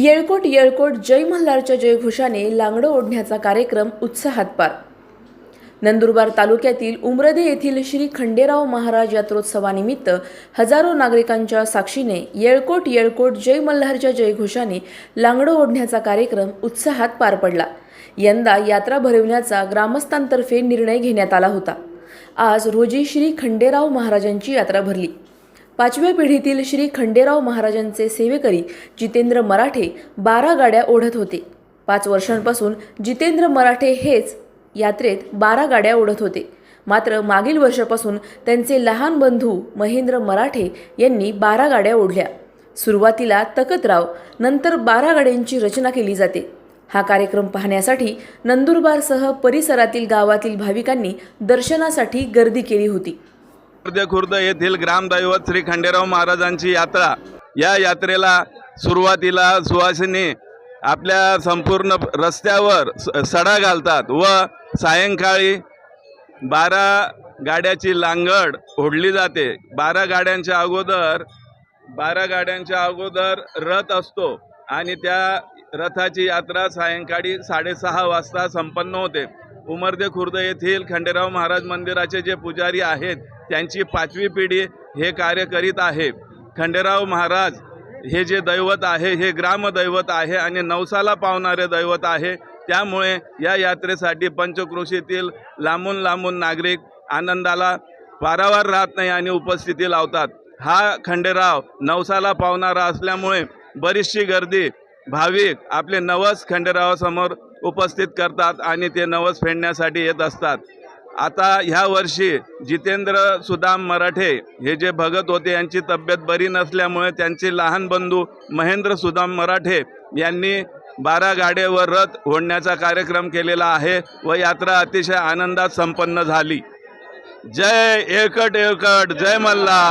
येळकोट येळकोट जय मल्हारच्या जयघोषाने लांगडं ओढण्याचा कार्यक्रम उत्साहात पार. नंदुरबार तालुक्यातील उमरदे येथील श्री खंडेराव महाराज यात्रोत्सवानिमित्त हजारो नागरिकांच्या साक्षीने येळकोट येळकोट जय मल्हारच्या जयघोषाने लांगडं ओढण्याचा कार्यक्रम उत्साहात पार पडला. यंदा यात्रा भरविण्याचा ग्रामस्थांतर्फे निर्णय घेण्यात आला होता. आज रोजी श्री खंडेराव महाराजांची यात्रा भरली. पाचव्या पिढीतील श्री खंडेराव महाराजांचे सेवेकरी जितेंद्र मराठे बारा गाड्या ओढत होते. पाच वर्षांपासून जितेंद्र मराठे हेच यात्रेत बारा गाड्या ओढत होते. मात्र मागील वर्षापासून त्यांचे लहान बंधू महेंद्र मराठे यांनी बारा गाड्या ओढल्या. सुरुवातीला तकतराव नंतर बारा गाड्यांची रचना केली जाते. हा कार्यक्रम पाहण्यासाठी नंदुरबारसह परिसरातील गावातील भाविकांनी दर्शनासाठी गर्दी केली होती. खुर्द खुर्द येथील ग्रामदैवत श्री खंडेराव महाराजांची यात्रा. या यात्रेला सुरुवातीला सुवासिनी आपल्या संपूर्ण रस्त्यावर स- सडा घालतात व सायंकाळी बारा गाड्याची लांगड ओढली जाते. बारा गाड्यांच्या अगोदर बारा गाड्यांच्या अगोदर रथ असतो आणि त्या रथाची यात्रा सायंकाळी साडेसहा वाजता संपन्न होते. उमरदे खुर्द येथील खंडेराव महाराज मंदिराचे जे पुजारी आहेत त्यांची पाचवी पिढी हे कार्य करीत आहे. खंडेराव महाराज हे जे दैवत आहे हे ग्रामदैवत आहे आणि नवसाला पावणारे दैवत आहे. त्यामुळे या यात्रेसाठी पंचकृषीतील लांबून लांबून नागरिक आनंदाला वारावार राहत नाही आणि उपस्थिती लावतात. हा खंडेराव नवसाला पावणारा असल्यामुळे बरीचशी गर्दी भाविक आपले नवस खंडेरावासमोर उपस्थित करतात आणि ते नवस फेडण्यासाठी येत असतात. आता ह्या वर्षी जितेंद्र सुदाम मराठे हे जे भगत होते यांची तब्येत बरी नसल्यामुळे त्यांचे लहान बंधू महेंद्र सुदाम मराठे यांनी बारा गाड्यावर रथ होण्याचा कार्यक्रम केलेला आहे व यात्रा अतिशय आनंदात संपन्न झाली. जय एकट एकट जय मल्ला